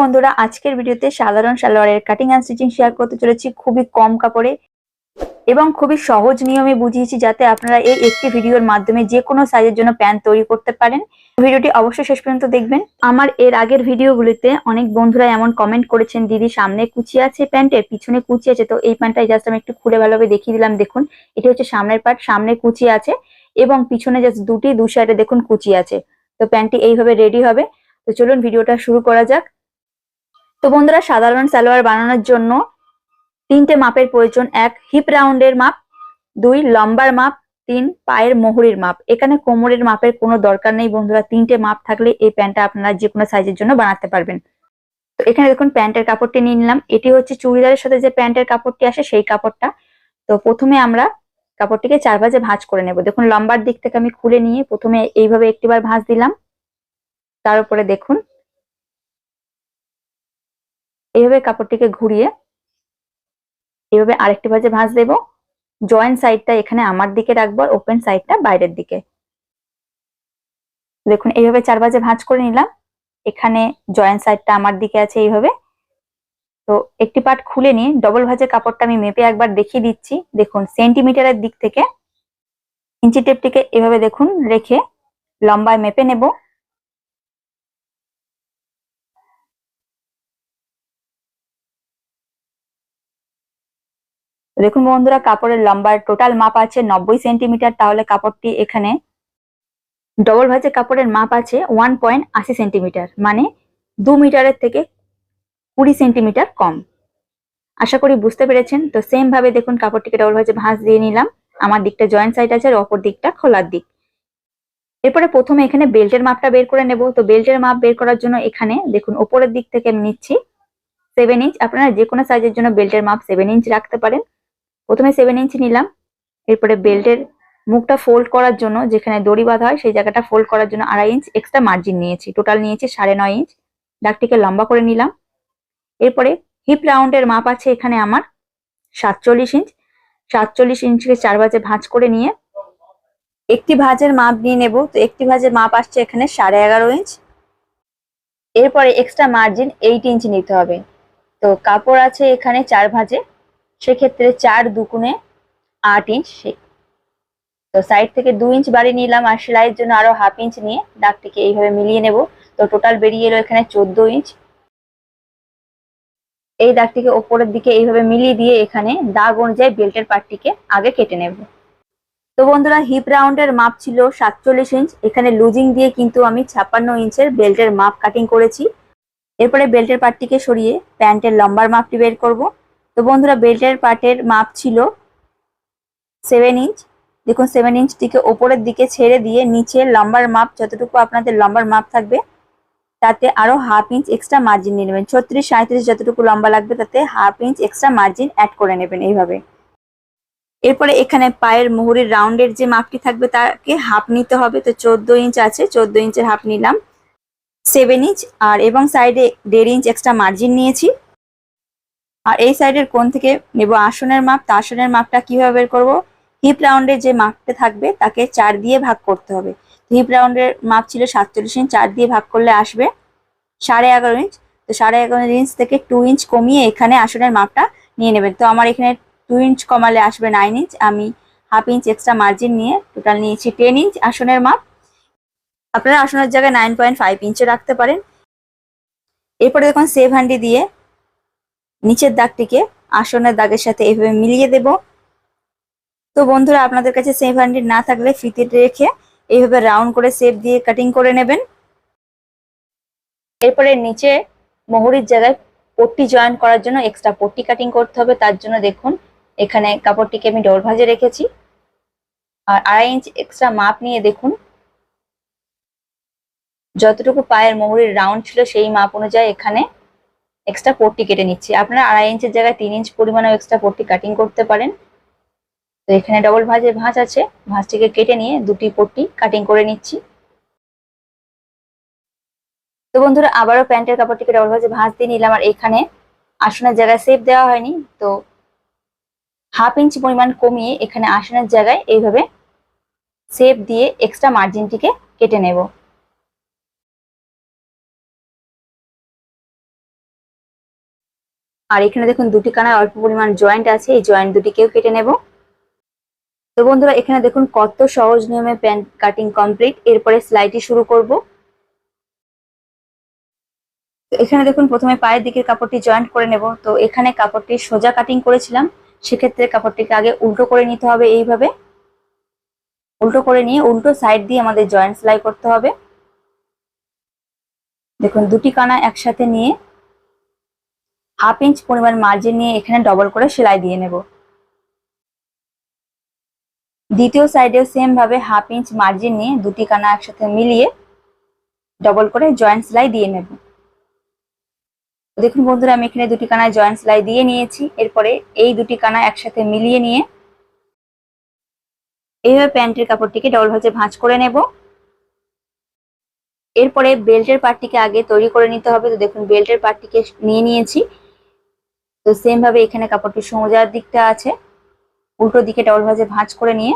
বন্ধুরা, আজকের ভিডিওতে সাধারণ সালোয়ারের কাটিং অ্যান্ড স্টিচিং শেয়ার করতে চলেছি খুবই কম কাপড়ে এবং খুবই সহজ নিয়মে বুঝিয়েছি যাতে আপনারা এই একটি ভিডিওর মাধ্যমে যে কোনো সাইজের জন্য প্যান্ট তৈরি করতে পারেন। ভিডিওটি অবশ্যই শেষ পর্যন্ত দেখবেন। আমার এর আগের ভিডিওগুলিতে অনেক বন্ধুরা এমন কমেন্ট করেছেন, দিদি, সামনে কুচি আছে প্যান্টের পিছনে কুচি আছে। তো এই প্যান্টটা জাস্ট আমি একটু খুলে ভালোভাবে দেখিয়ে দিলাম। দেখুন, এটি হচ্ছে সামনের পার্ট সামনে কুচি আছে এবং পিছনে জাস্ট দুটি, দু সাইডে দেখুন কুচি আছে। তো প্যান্টটি এইভাবে রেডি হবে। তো চলুন ভিডিওটা শুরু করা যাক। তো বন্ধুরা, সাধারণ সালোয়ার বানানোর জন্য তিনটে মাপের প্রয়োজন। এক হিপ রাউন্ডের মাপ। দুই, লম্বার মাপ। তিন, পায়ের মোহরির মাপ। এখানে কোমরের মাপের কোনো দরকার নেই বন্ধুরা। তিনটে মাপ থাকলে এই প্যান্টটা আপনারা যে কোনো সাইজের জন্য বানাতে পারবেন। তো এখানে দেখুন, প্যান্টের কাপড়টি নিয়ে নিলাম। এটি হচ্ছে চুড়িদারের সাথে যে প্যান্টের কাপড়টি আসে সেই কাপড়টা। তো প্রথমে আমরা কাপড়টিকে চার ভাজে ভাঁজ করে নেব। দেখুন, লম্বার দিক থেকে আমি খুলে নিয়ে প্রথমে এইভাবে একটিবার ভাঁজ দিলাম। তার উপরে দেখুন এইভাবে কাপড়টিকে ঘুরিয়ে এইভাবে আরেকটি ভাজে ভাঁজ দেব। জয়েন্ট সাইডটা এখানে আমার দিকে রাখব আর ওপেন সাইডটা বাইরের দিকে। দেখুন এইভাবে চার ভাজে ভাঁজ করে নিলাম। এখানে জয়েন্ট সাইডটা আমার দিকে আছে এইভাবে। তো একটি পার্ট খুলে নিয়ে ডবল ভাজে কাপড়টা আমি মেপে একবার দেখিয়ে দিচ্ছি। দেখুন সেন্টিমিটারের দিক থেকে ইঞ্চি টেপটিকে এভাবে দেখুন, রেখে লম্বায় মেপে নেব। দেখুন বন্ধুরা, কাপড়ের লম্বার টোটাল মাপ আছে নব্বই সেন্টিমিটার তাহলে কাপড়টি এখানে ডবল ভাজে কাপড়ের মাপ আছে ওয়ান পয়েন্ট আশি সেন্টিমিটার মানে দু মিটারের থেকে কুড়ি সেন্টিমিটার কম। আশা করি বুঝতে পেরেছেন? তো সেম ভাবে দেখুন, কাপড়টিকে ডবল ভাজে ভাঁজ দিয়ে নিলাম। আমার দিকটা জয়েন্ট সাইড আছে আর অপর দিকটা খোলার দিক। এরপরে প্রথমে এখানে বেল্টের মাপটা বের করে নেব। তো বেল্টের মাপ বের করার জন্য এখানে দেখুন, ওপরের দিক থেকে আমি নিচ্ছি সেভেন ইঞ্চ আপনারা যে কোনো সাইজের জন্য বেল্টের মাপ সেভেন ইঞ্চ রাখতে পারেন। প্রথমে সেভেন ইঞ্চি নিলাম, এরপরে বেল্টের মুখটা ফোল্ড করার জন্য যেখানে দড়ি বাঁধা হয়, সেই জায়গাটা ফোল্ড করার জন্য আড়াই ইঞ্চ এক্সট্রা মার্জিন নিয়েছি। টোটাল নিয়েছি সাড়ে নয় ইঞ্চ ডাকটিকে লম্বা করে নিলাম। এরপরে হিপ রাউন্ডের মাপ আছে এখানে আমার সাতচল্লিশ ইঞ্চ সাতচল্লিশ ইঞ্চকে চার ভাজে ভাঁজ করে নিয়ে একটি ভাঁজের মাপ নিয়ে নেব। তো একটি ভাঁজের মাপ আসছে এখানে সাড়ে এগারো ইঞ্চ এরপরে এক্সট্রা মার্জিন এইট ইঞ্চ নিতে হবে। তো কাপড় আছে এখানে চার ভাঁজে। সেক্ষেত্রে চার দুকুনে আট ইঞ্চ তো সাইড থেকে দু ইঞ্চ বাড়ি নিলাম আর সেলাইয়ের জন্য আরও হাফ ইঞ্চ নিয়ে দাগটিকে এইভাবে মিলিয়ে নেব। তো টোটাল বেরিয়ে এলো এখানে চোদ্দ ইঞ্চ এই দাগটিকে ওপরের দিকে এইভাবে মিলিয়ে দিয়ে এখানে দাগ অনুযায়ী বেল্টের পার্টটিকে আগে কেটে নেব। তো বন্ধুরা হিপ রাউন্ডের মাপ ছিল সাতচল্লিশ ইঞ্চ এখানে লুজিং দিয়ে কিন্তু আমি ছাপ্পান্ন ইঞ্চের বেল্টের মাপ কাটিং করেছি। এরপরে বেল্টের পার্টটিকে সরিয়ে প্যান্টের লম্বার মাপটি বের করব। তো বন্ধুরা, বেল্টের পার্টের মাপ ছিল সেভেন ইঞ্চ দেখুন সেভেন ইঞ্চটিকে ওপরের দিকে ছেড়ে দিয়ে নিচে লম্বার মাপ, যতটুকু আপনাদের লম্বার মাপ থাকবে, তাতে আরও হাফ ইঞ্চ এক্সট্রা মার্জিন নিয়ে নেবেন। ছত্রিশ সাঁত্রিশ যতটুকু লম্বা লাগবে, তাতে half inch extra margin add করে নেবেন এইভাবে। এরপরে এখানে পায়ের মুহুরির রাউন্ডের যে মাপটি থাকবে, তাকে হাফ নিতে হবে। তো চোদ্দ ইঞ্চ আছে, চোদ্দ ইঞ্চের হাফ নিলাম। সেভেন ইঞ্চ আর এবং সাইডে দেড় ইঞ্চ এক্সট্রা মার্জিন নিয়েছি। আর এই সাইডের কোন থেকে নেব আসনের মাপ, তা আসনের মাপটা কীভাবে বের করব? হিপ রাউন্ডের যে মাপটা থাকবে, তাকে চার দিয়ে ভাগ করতে হবে। হিপ রাউন্ডের মাপ ছিল সাতচল্লিশ ইঞ্চ চার দিয়ে ভাগ করলে আসবে সাড়ে এগারো ইঞ্চ তো সাড়ে এগারো ইঞ্চ থেকে টু ইঞ্চ কমিয়ে এখানে আসনের মাপটা নিয়ে নেবেন। তো আমার এখানে টু ইঞ্চ কমালে আসবে নাইন ইঞ্চ আমি হাফ ইঞ্চ এক্সট্রা মার্জিন নিয়ে টোটাল নিয়েছি টেন ইঞ্চ আসনের মাপ। আপনারা আসনের জায়গায় নাইন পয়েন্ট ফাইভ ইঞ্চে রাখতে পারেন। এরপরে দেখুন সেভ হ্যান্ডি দিয়ে নিচের দাগটিকে আসনের দাগের সাথে এভাবে মিলিয়ে দেব। তো বন্ধুরা, আপনাদের কাছে সেভ হ্যান্ডি না থাকলে ফিতে রেখে এইভাবে রাউন্ড করে সেভ দিয়ে কাটিং করে নেবেন। এরপরে নিচে মোহরির জায়গায় পট্টি জয়েন করার জন্য এক্সট্রা পট্টি কাটিং করতে হবে। তার জন্য দেখুন, এখানে কাপড়টিকে আমি ডোর ভাজে রেখেছি। আর আড়াই ইঞ্চ এক্সট্রা মাপ নিয়ে দেখুন। যতটুকু পায়ের মোহরির রাউন্ড ছিল সেই মাপ অনুযায়ী এখানে এক্সট্রা পট্টি কেটে নিচ্ছি। আপনারা আড়াই ইঞ্চের জায়গায় তিন ইঞ্চ পরিমাণেও এক্সট্রা পট্টি কাটিং করতে পারেন। তো এখানে ডবল ভাঁজের ভাঁজ আছে। ভাঁজটিকে কেটে নিয়ে দুটি পট্টি কাটিং করে নিচ্ছি। তো বন্ধুরা, আবারও প্যান্টের কাপড়টিকে ডবল ভাঁজে ভাঁজ দিয়ে নিলাম। আর এখানে আসনের জায়গায় সেপ দেওয়া হয়নি। তো হাফ ইঞ্চ পরিমাণ কমিয়ে এখানে আসনের জায়গায় এইভাবে সেপ দিয়ে এক্সট্রা মার্জিনটিকে কেটে নেব। আর এখানে দেখুন দুটি কানায় অল্প পরিমাণ জয়েন্ট আছে, এই জয়েন্ট দুটিকেও কেটে নেব। তো বন্ধুরা, এখানে দেখুন কত সহজ নিয়মে প্যান্ট কাটিং কমপ্লিট এরপরে সেলাইটি শুরু করব। এখানে দেখুন প্রথমে পায়ের দিকের কাপড়টি জয়েন্ট করে নেব। তো এখানে কাপড়টি সোজা কাটিং করেছিলাম। সেক্ষেত্রে কাপড়টিকে আগে উল্টো করে নিতে হবে এইভাবে। উল্টো করে নিয়ে উল্টো সাইড দিয়ে আমাদের জয়েন্ট সেলাই করতে হবে। দেখুন দুটি কানা একসাথে নিয়ে হাফ ইঞ্চ পরিমাণ মার্জিন নিয়ে এখানে ডবল করে সেলাই দিয়ে নেব। দ্বিতীয় সাইডেও সেম ভাবে হাফ ইঞ্চ মার্জিন নিয়ে দুটি কানা একসাথে মিলিয়ে ডবল করে জয়েন্ট সেলাই দিয়ে নেব। দেখুন বন্ধুরা, আমি এখানে দুটি কানায় জয়েন্ট সেলাই দিয়ে নিয়েছি। এরপরে এই দুটি কানা একসাথে মিলিয়ে নিয়ে এইভাবে প্যান্টের কাপড়টিকে ডবল ভাঁজে ভাঁজ করে নেব। এরপরে বেল্টের পার্টটিকে আগে তৈরি করে নিতে হবে। তো দেখুন, বেল্টের পার্টটিকে নিয়ে নিয়েছি। তো সেম ভাবে এখানে কাপড়টি সোজার দিকটা আছে। উল্টো দিকে ডবল ভাজে ভাঁজ করে নিয়ে।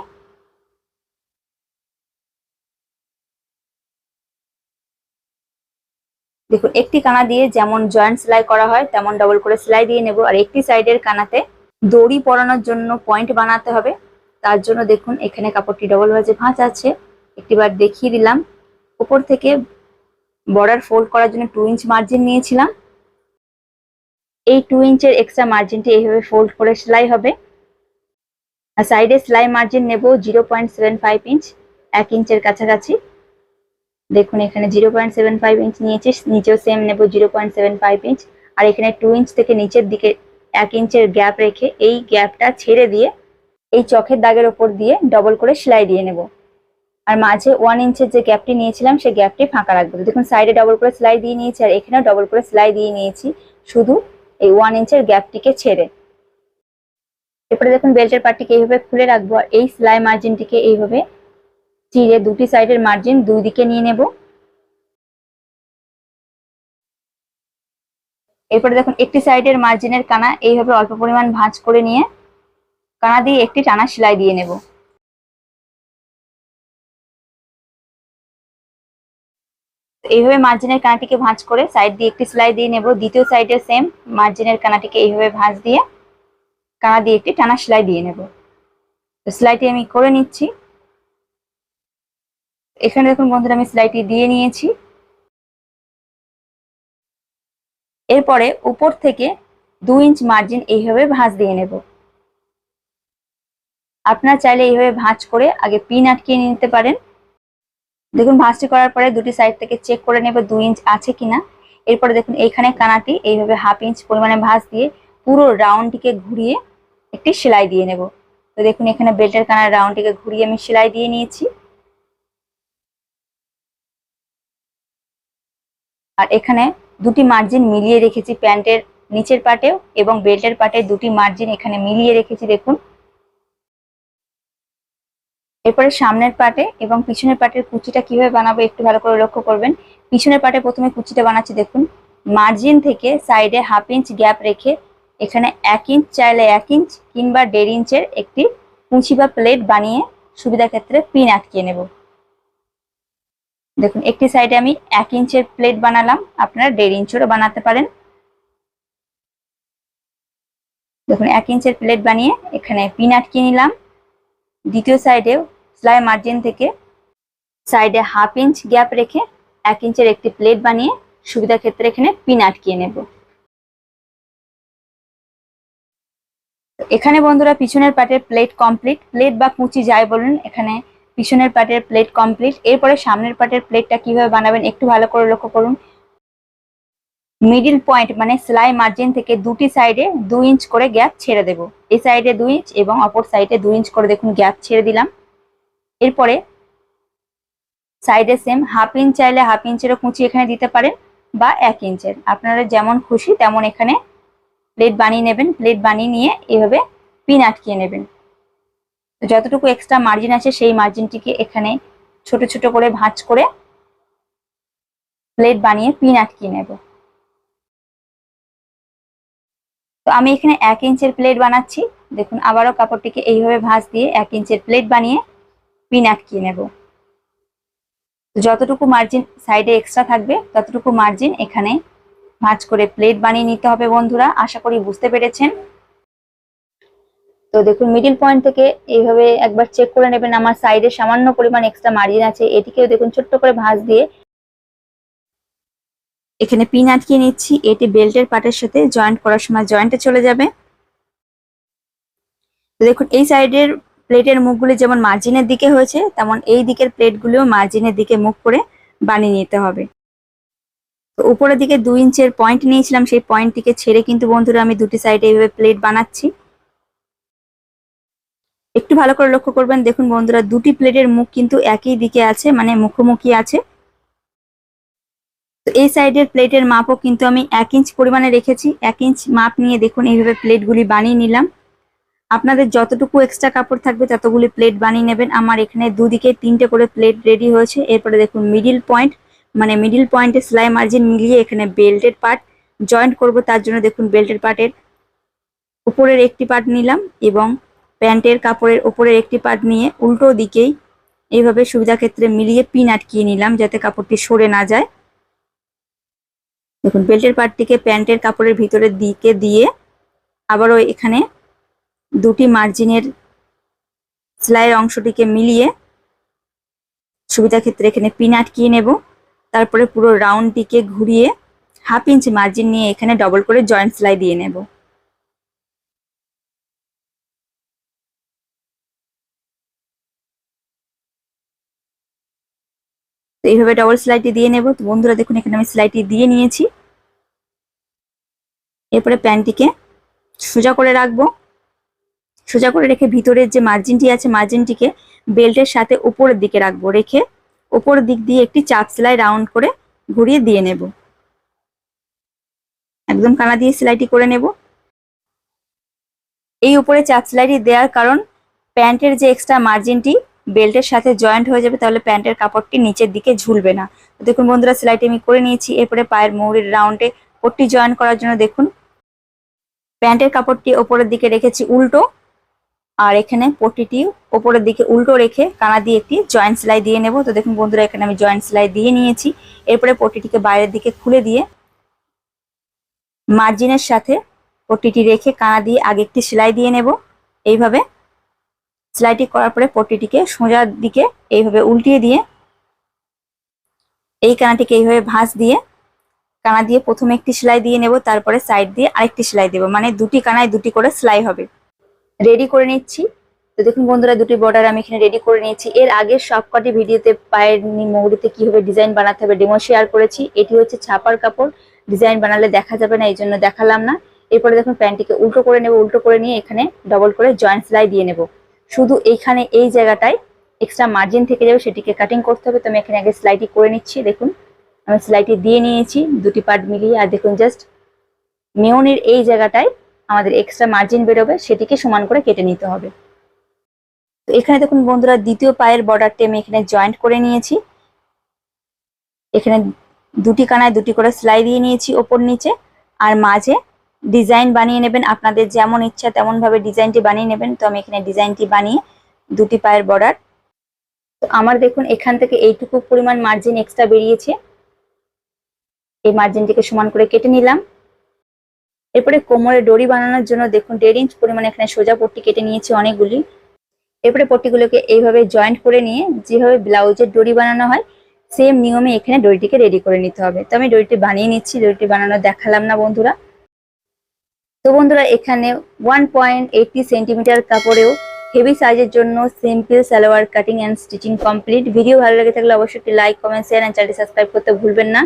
দেখুন, একটি কানা দিয়ে যেমন জয়েন্ট সেলাই করা হয়, তেমন ডবল করে সেলাই দিয়ে নেব। আর একটি সাইডের কানাতে দড়ি পরানোর জন্য পয়েন্ট বানাতে হবে। তার জন্য দেখুন, এখানে কাপড়টি ডবল ভাজে ভাঁজ আছে। একটিবার দেখিয়ে দিলাম। উপর থেকে বর্ডার ফোল্ড করার জন্য টু ইঞ্চ মার্জিন নিয়েছিলাম। এই টু ইঞ্চের এক্সট্রা মার্জিনটি এইভাবে ফোল্ড করে সেলাই হবে। আর সাইডে সেলাই মার্জিন নেব zero point seven five inch এক ইঞ্চের কাছাকাছি। দেখুন এখানে zero point seven five inch নিয়েছি, নিচেও সেম নেব zero point seven five inch আর এখানে টু ইঞ্চ থেকে নিচের দিকে এক ইঞ্চের গ্যাপ রেখে এই গ্যাপটা ছেড়ে দিয়ে এই চোখের দাগের ওপর দিয়ে ডবল করে সেলাই দিয়ে নেব। আর মাঝে ওয়ান ইঞ্চের যে গ্যাপটি নিয়েছিলাম, সেই গ্যাপটি ফাঁকা রাখব। দেখুন সাইডে ডবল করে সেলাই দিয়ে নিয়েছি, আর এখানেও ডবল করে সেলাই দিয়ে নিয়েছি। শুধু এই ওয়ান ইঞ্চের গ্যাপটিকে ছেড়ে। এরপরে দেখুন বেল্টের পার্টটিকে এইভাবে খুলে রাখব আর এই সেলাই মার্জিনটিকে এইভাবে চিড়ে দুটি সাইডের মার্জিন দুই দিকে নিয়ে নেব। এরপরে দেখুন একটি সাইডের মার্জিনের কানা এইভাবে অল্প পরিমাণ ভাঁজ করে নিয়ে কানা দিয়ে একটি টানা সেলাই দিয়ে নেব। এইভাবে মার্জিনের কানাটিকে ভাঁজ করে সাইড দিয়ে একটি সেলাই দিয়ে নেব। দ্বিতীয় সাইডে সেম মার্জিনের কানাটিকে এইভাবে ভাঁজ দিয়ে কানা দিয়ে একটি টানা সেলাই দিয়ে নেব। তো সেলাইটি আমি করে নিচ্ছি। এখানে দেখুন বন্ধুরা, আমি সেলাইটি দিয়ে নিয়েছি। এরপরে উপর থেকে দু ইঞ্চ মার্জিন এইভাবে ভাঁজ দিয়ে নেব। আপনারা চাইলে এইভাবে ভাঁজ করে আগে পিন আটকিয়ে নিতে পারেন। দেখুন, ভাঁজটি করার পরে দুটি সাইড থেকে চেক করে নেব দুই ইঞ্চ আছে কিনা। এরপরে দেখুন, এইখানে কানাটি এইভাবে হাফ ইঞ্চ পরিমাণে ভাঁজ দিয়ে পুরো রাউন্ডটিকে ঘুরিয়ে একটি সেলাই দিয়ে নেব। তো দেখুন, এখানে বেল্টের কানার রাউন্ডটিকে ঘুরিয়ে আমি সেলাই দিয়ে নিয়েছি। আর এখানে দুটি মার্জিন মিলিয়ে রেখেছি প্যান্টের নিচের পাটেও এবং বেল্টের পাটে দুটি মার্জিন এখানে মিলিয়ে রেখেছি, দেখুন। এরপরে সামনের পাটে এবং পিছনের পাটের কুচিটা কীভাবে বানাবো একটু ভালো করে লক্ষ্য করবেন। পিছনের পাটে প্রথমে কুচিটা বানাচ্ছি, দেখুন। মার্জিন থেকে সাইডে হাফ ইঞ্চ গ্যাপ রেখে এখানে এক ইঞ্চ চাইলে এক ইঞ্চ কিংবা দেড় ইঞ্চের একটি কুচি বা প্লেট বানিয়ে সুবিধা ক্ষেত্রে পিন আটকিয়ে নেব। দেখুন, একটি সাইডে আমি এক ইঞ্চের প্লেট বানালাম, আপনারা দেড় ইঞ্চেরও বানাতে পারেন। দেখুন, এক ইঞ্চের প্লেট বানিয়ে এখানে পিন আটকিয়ে নিলাম। দ্বিতীয় সাইডেও সেলাই মার্জিন থেকে সাইডে হাফ ইঞ্চ গ্যাপ রেখে এক ইঞ্চের একটি প্লেট বানিয়ে সুবিধা ক্ষেত্রে এখানে পিন আটকিয়ে নেব। এখানে বন্ধুরা পিছনের পাটের প্লেট কমপ্লিট প্লেট বা কুচি যাই বলুন, এখানে পিছনের পাটের প্লেট কমপ্লিট এরপরে সামনের পাটের প্লেটটা কীভাবে বানাবেন একটু ভালো করে লক্ষ্য করুন। মিডিল পয়েন্ট মানে সেলাই মার্জিন থেকে দুটি সাইডে দু ইঞ্চ করে গ্যাপ ছেড়ে দেব। এই সাইডে দুই ইঞ্চ এবং অপর সাইডে দুই ইঞ্চ করে দেখুন গ্যাপ ছেড়ে দিলাম। এরপরে সাইডে সেম হাফ ইঞ্চ চাইলে হাফ ইঞ্চেরও কুচি এখানে দিতে পারেন বা এক ইঞ্চের আপনারা যেমন খুশি তেমন এখানে প্লেট বানিয়ে নেবেন। প্লেট বানিয়ে নিয়ে এভাবে পিন আটকিয়ে নেবেন। যতটুকু এক্সট্রা মার্জিন আছে সেই মার্জিনটিকে এখানে ছোট ছোট করে ভাঁজ করে প্লেট বানিয়ে পিন আটকিয়ে নেব। তো আমি এখানে এক ইঞ্চের প্লেট বানাচ্ছি। দেখুন, আবারও কাপড়টিকে এইভাবে ভাঁজ দিয়ে এক ইঞ্চের প্লেট বানিয়ে পিন আটকিয়ে নেব যতটুকু মার্জিন সাইডে এক্সট্রা থাকবে, ততটুকু মার্জিন এখানে ভাঁজ করে প্লেট বানিয়ে নিতে হবে বন্ধুরা, আশা করি বুঝতে পেরেছেন। তো দেখুন মিডিল পয়েন্ট থেকে এইভাবে একবার চেক করে নেবেন, আমার সাইডে সামান্য পরিমাণ এক্সট্রা মার্জিন আছে, এটিকেও দেখুন ছোট্ট করে ভাঁজ দিয়ে এখানে পিন আটকিয়ে নিচ্ছি, এটি বেল্টের পাটের সাথে জয়েন্ট করার সময় জয়েন্টে চলে যাবে। তো দেখুন, এই সাইডের প্লেটের মুখগুলি যেমন মার্জিনের দিকে হয়েছে, তেমন এই দিকের প্লেটগুলিও মার্জিনের দিকে মুখ করে বানিয়ে নিতে হবে। তো উপরের দিকে দুই ইঞ্চের পয়েন্ট নিয়েছিলাম, সেই পয়েন্টটিকে ছেড়ে কিন্তু বন্ধুরা আমি দুটি সাইডে এইভাবে প্লেট বানাচ্ছি। একটু ভালো করে লক্ষ্য করবেন, দেখুন বন্ধুরা, দুটি প্লেটের মুখ কিন্তু একই দিকে আছে মানে মুখোমুখি আছে। তো এই সাইডের প্লেটের মাপও কিন্তু আমি এক ইঞ্চ পরিমাণে রেখেছি, এক ইঞ্চ মাপ নিয়ে দেখুন এইভাবে প্লেটগুলি বানিয়ে নিলাম। আপনাদের যতটুকু এক্সট্রা কাপড় থাকবে ততগুলি প্লেট বানিয়ে নেবেন। আমার এখানে দুদিকে তিনটে করে প্লেট রেডি হয়েছে। এরপরে দেখুন মিডিল পয়েন্ট মানে মিডিল পয়েন্টে সেলাই মার্জিন মিলিয়ে এখানে বেল্টের পার্ট জয়েন্ট করব। তার জন্য দেখুন বেল্টের পার্টের উপরের একটি পার্ট নিলাম এবং প্যান্টের কাপড়ের উপরের একটি পার্ট নিয়ে উল্টো দিকেই এইভাবে সুবিধা ক্ষেত্রে মিলিয়ে পিন আটকিয়ে নিলাম যাতে কাপড়টি সরে না যায়। দেখুন বেল্টের পার্টটিকে প্যান্টের কাপড়ের ভিতরের দিকে দিয়ে আবারও এখানে দুটি মার্জিনের সেলাইয়ের অংশটিকে মিলিয়ে সুবিধা ক্ষেত্রে এখানে পিন আটকিয়ে নেব। তারপরে পুরো রাউন্ডটিকে ঘুরিয়ে হাফ ইঞ্চ মার্জিন নিয়ে এখানে ডবল করে জয়েন্ট সেলাই দিয়ে নেব। তো এইভাবে ডবল সেলাইটি দিয়ে নেব। তো বন্ধুরা, দেখুন, এখানে আমি সেলাইটি দিয়ে নিয়েছি। এরপরে প্যান্টটিকে সোজা করে রাখব। সোজা করে রেখে ভিতরের যে মার্জিনটি আছে মার্জিনটিকে বেল্টের সাথে উপরের দিকে রাখব। রেখে উপরের দিক দিয়ে একটি চাপ সেলাই রাউন্ড করে ঘুরিয়ে দিয়ে নেব। একদম কানা দিয়ে সেলাইটি করে নেব। এই উপরে চাপ সেলাইটি দেওয়ার কারণ প্যান্টের যে এক্সট্রা মার্জিনটি বেল্টের সাথে জয়েন্ট হয়ে যাবে, তাহলে প্যান্টের কাপড়টি নিচের দিকে ঝুলবে না। দেখুন বন্ধুরা, সেলাইটি আমি করে নিয়েছি। এরপরে পায়ের মৌরির রাউন্ডে পট্টি জয়েন করার জন্য দেখুন। প্যান্টের কাপড়টি ওপরের দিকে রেখেছি, উল্টো। আর এখানে পট্টিটি ওপরের দিকে উল্টো রেখে কানা দিয়ে একটি জয়েন্ট সেলাই দিয়ে নেব। তো দেখুন বন্ধুরা, এখানে আমি জয়েন্ট সেলাই দিয়ে নিয়েছি। এরপরে পট্টিটিকে বাইরের দিকে খুলে দিয়ে মার্জিনের সাথে পট্টিটি রেখে কানা দিয়ে আগে একটি সেলাই দিয়ে নেব। এইভাবে সেলাইটি করার পরে পট্টিটিকে সোজার দিকে এইভাবে উল্টিয়ে দিয়ে এই কানাটিকে এইভাবে ভাঁজ দিয়ে কানা দিয়ে প্রথমে একটি সেলাই দিয়ে নেব, তারপরে সাইড দিয়ে আরেকটি সেলাই দেবো। মানে দুটি কানায় দুটি করে সেলাই হবে। রেডি করে নিচ্ছি। তো দেখুন বন্ধুরা, দুটি বর্ডার আমি এখানে রেডি করে নিয়েছি। এর আগের সবকটি ভিডিওতে পায়ের মৌরিতে কীভাবে ডিজাইন বানাতে হবে ডেমো শেয়ার করেছি। এটি হচ্ছে ছাপার কাপড়। ডিজাইন বানালে দেখা যাবে না এই জন্য দেখালাম না। এরপরে দেখুন প্যান্টটিকে উল্টো করে নেব, উল্টো করে নিয়ে এখানে ডবল করে জয়েন্ট সেলাই দিয়ে নেব। শুধু এইখানে এই জায়গাটায় এক্সট্রা মার্জিন থেকে যাবে, সেটিকে কাটিং করতে হবে। তো আমি এখানে আগে সেলাইটি করে নিচ্ছি, দেখুন। আমি সেলাইটি দিয়ে নিয়েছি, দুটি পার্ট মিলিয়ে। আর দেখুন জাস্ট মেয়নের এই জায়গাটায় আমাদের এক্সট্রা মার্জিন বেরোবে, সেটিকে সমান করে কেটে নিতে হবে। তো এখানে দেখুন বন্ধুরা, দ্বিতীয় পায়ের বর্ডারটি আমি এখানে জয়েন্ট করে নিয়েছি। এখানে দুটি কানায় দুটি করে সেলাই দিয়ে নিয়েছি ওপর নিচে। আর মাঝে ডিজাইন বানিয়ে নেবেন, আপনাদের যেমন ইচ্ছা তেমন ভাবে ডিজাইনটি বানিয়ে নেবেন। তো আমি এখানে ডিজাইনটি বানিয়ে দুটি পায়ের বর্ডার তো আমার দেখুন, এখান থেকে এইটুকু পরিমাণ মার্জিন এক্সট্রা বেরিয়েছে। এই মার্জিনটিকে সমান করে কেটে নিলাম। এরপরে কোমরে ডরি বানানোর জন্য দেখুন দেড় ইঞ্চ পরিমাণে এখানে সোজা পট্টি কেটে নিয়েছি অনেকগুলি। এরপরে পট্টিগুলোকে এইভাবে জয়েন্ট করে নিয়ে যেভাবে ব্লাউজের ডরি বানানো হয় সেম নিয়মে এখানে ডরিটিকে রেডি করে নিতে হবে। তো আমি ডরিটি বানিয়ে নিচ্ছি ডরিটি বানানো দেখালাম না বন্ধুরা। তো বন্ধুরা, এখানে ওয়ান পয়েন্ট এইটটি সেন্টিমিটার কাপড়েও হেভি সাইজের জন্য simple salwar cutting and stitching complete video ভালো লেগে থাকলে অবশ্যই একটি লাইক কমেন্ট শেয়ার অ্যান্ড চ্যানেলটি সাবস্ক্রাইব করতে ভুলবেন না।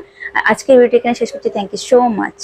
আজকের ভিডিওটি এখানে শেষ করছি। Thank you so much